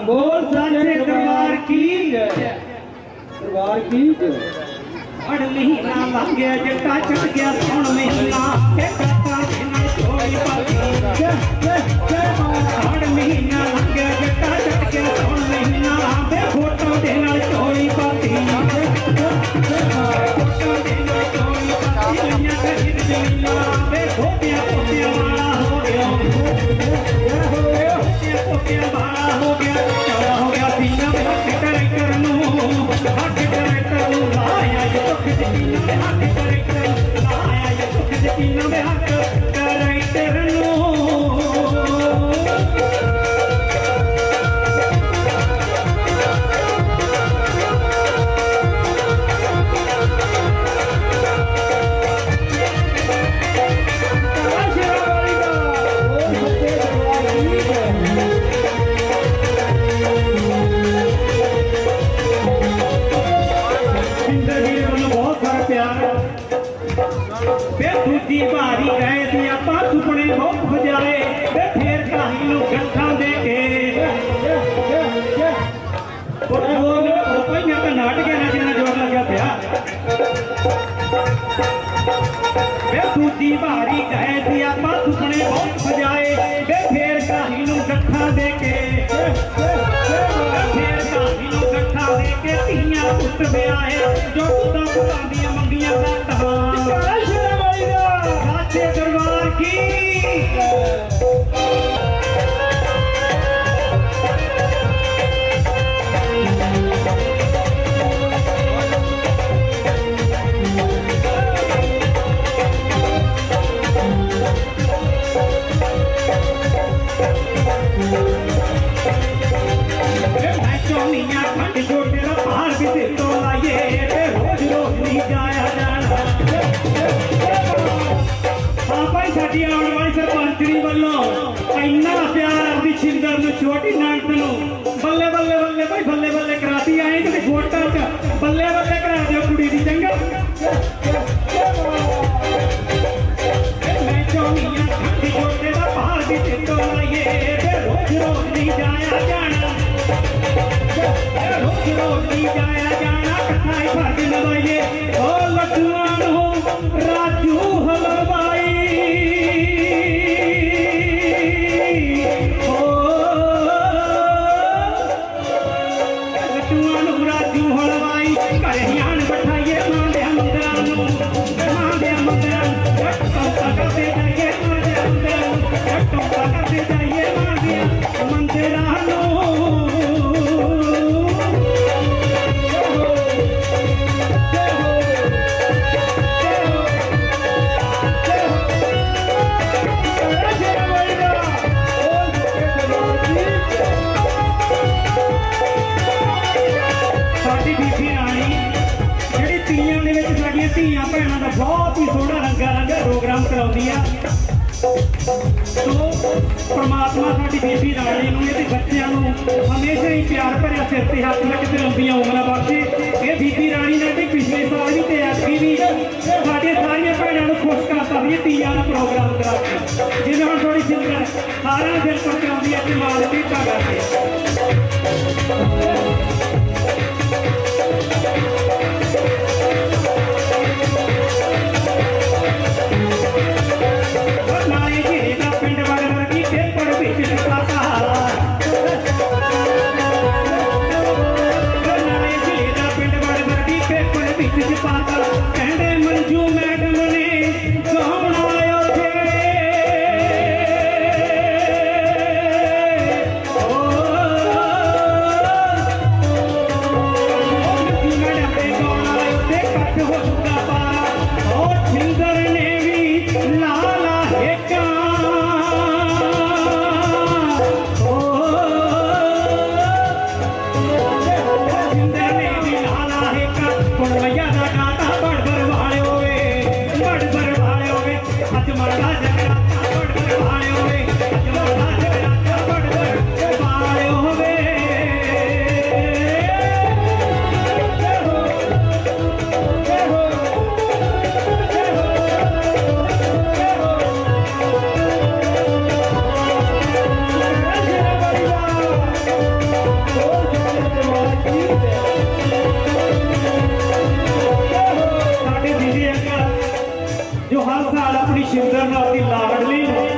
ਬੋਲ ਸਾਚੇ ਦਰਬਾਰ ਕੀ ਜੈ ਦਰਬਾਰ ਕੀ ਜੈ? ਅੜ ਮਹੀਨਾ ਲੰਘ ਗਿਆ ਜੱਟਾ ਛੱਡ ਗਿਆ ਸੌਣ ਮਹੀਨਾ। ਕੇ ਕਾਤਾ ਦੇ ਨਾਲ ਛੋੜੀ ਪਾਤੀ ਜੈ ਜੈ ਜੈ ਅੜ ਮਹੀਨਾ ਲੰਘ ਨੂੰ ਹੱਥ ਦੂਜੀ ਵਾਰੀ ਗਏ ਸੀ ਆਪਾਂ ਸੁਪਨੇ ਬਹੁਤ ਵਜਾਏ ਵੇ ਫੇਰ ਕਾਹੀ ਨੂੰ ਗੱਠਾਂ ਦੇ ਕੇ। ਫੇਰ ਕਾਹੀ ਨੂੰ ਗੱਠਾਂ ਦੇ ਕੇ ਧੀਆਂ ਪੁੱਤ ਵਿਆਹੇ। ਜੋ ਪੁੱਤਾਂ ਪੁੱਤਾਂ ਇੰਨਾ ਪਿਆਰ ਦੀ ਛਿੰਦਰ ਨੂੰ, ਛੋਟੀ ਨਾਨਕ ਨੂੰ। ਬੱਲੇ ਬੱਲੇ ਬੱਲੇ ਭਾਈ ਬੱਲੇ ਬੱਲੇ ਕਰਾਤੀ ਆਏ ਕਿ ਗੋਟਾਂ 'ਚ? ਬੱਲੇ ਬੱਲੇ ਕਰਾ ਦਿਓ ਕੁੜੀ ਦੀ ਚੰਗਾ। ਮੈਂ ਚੋਨੀਆਂ ਖੰਡ ਜੋਟੇ ਦਾ ਭਾਰ ਵੀ ਤੇ ਲਾਈਏ। ਤੇ ਰੋਜ਼ ਰੋਜ਼ ਨਹੀਂ ਜਾਇਆ ਜਾਣਾ। ਰੋਜ਼ ਰੋਜ਼ ਨਹੀਂ ਜਾਇਆ ਜਾਣਾ ਕੱਥਾ ਹੀ ਫ਼ਰਕ ਨਵਾਈਏ ਓ ਲੱਡੂਆਂ ਭੈਣਾਂ ਦਾ ਬਹੁਤ ਹੀ ਸੋਹਣਾ ਰੰਗਾ ਰੰਗਾ ਪ੍ਰੋਗਰਾਮ ਕਰਾਉਂਦੀ ਆ। ਸੋ, ਪ੍ਰਮਾਤਮਾ ਸਾਡੀ ਬੀਬੀ ਰਾਣੀ ਨੂੰ ਇਹਦੇ ਬੱਚਿਆਂ ਨੂੰ ਹਮੇਸ਼ਾ ਹੀ ਪਿਆਰ ਭਰਿਆ ਸਿਰ ਤੇ ਹੱਥ ਰੱਖ ਕੇ ਲੰਬੀਆਂ ਉਮਰਾਂ ਬਖਸ਼ੇ ਇਹ ਬੀਬੀ ਰਾਣੀ ਨੇ ਵੀ ਪਿਛਲੇ ਸਾਲ ਵੀ ਤੇ ਐਤਕੀ ਵੀ ਸਾਡੀਆਂ ਸਾਰੀਆਂ ਭੈਣਾਂ ਨੂੰ ਖੁਸ਼ ਕਰਤਾ ਵੀ ਇਹ ਤੀਆਂ ਦਾ ਪ੍ਰੋਗਰਾਮ ਕਰਾ ਕੇ ਜਿਵੇਂ ਹੁਣ ਥੋੜੀ ਸਿੰਗਰ ਸਾਰਿਆਂ ਨੂੰ ਦਿਲ ਤੋਂ ਕਰਾਉਂਦੀ ਹੈ ਕਿ ਮਾਲ ਪੀਤਾ ਕਰਕੇ ਨਾਲੇ Thank you. तुम्हारा जगन्नाथ जो हर साल अपनी शिमदर अपनी लावड़ ली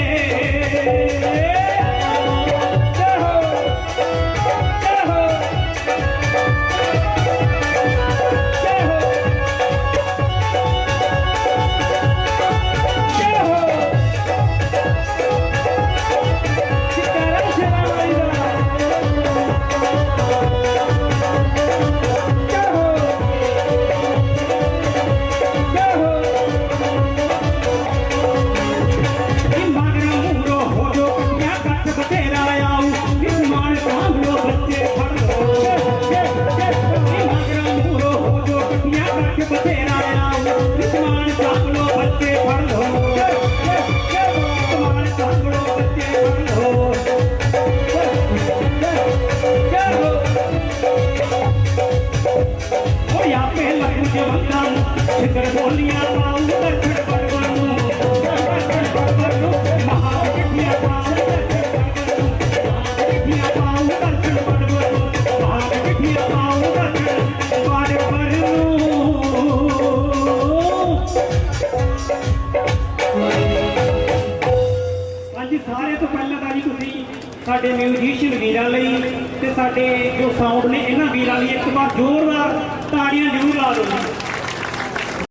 ਸਾਡੇ ਮਿਊਜ਼ੀਸ਼ੀਅਨ ਵੀਰਾਂ ਲਈ ਤੇ ਸਾਡੇ ਜੋ ਸਾਊਂਡ ਨੇ, ਇਹਨਾਂ ਵੀਰਾਂ ਲਈ ਇੱਕ ਵਾਰ ਜ਼ੋਰਦਾਰ ਤਾੜੀਆਂ ਜ਼ਰੂਰ ਲਾ ਦਿਓ।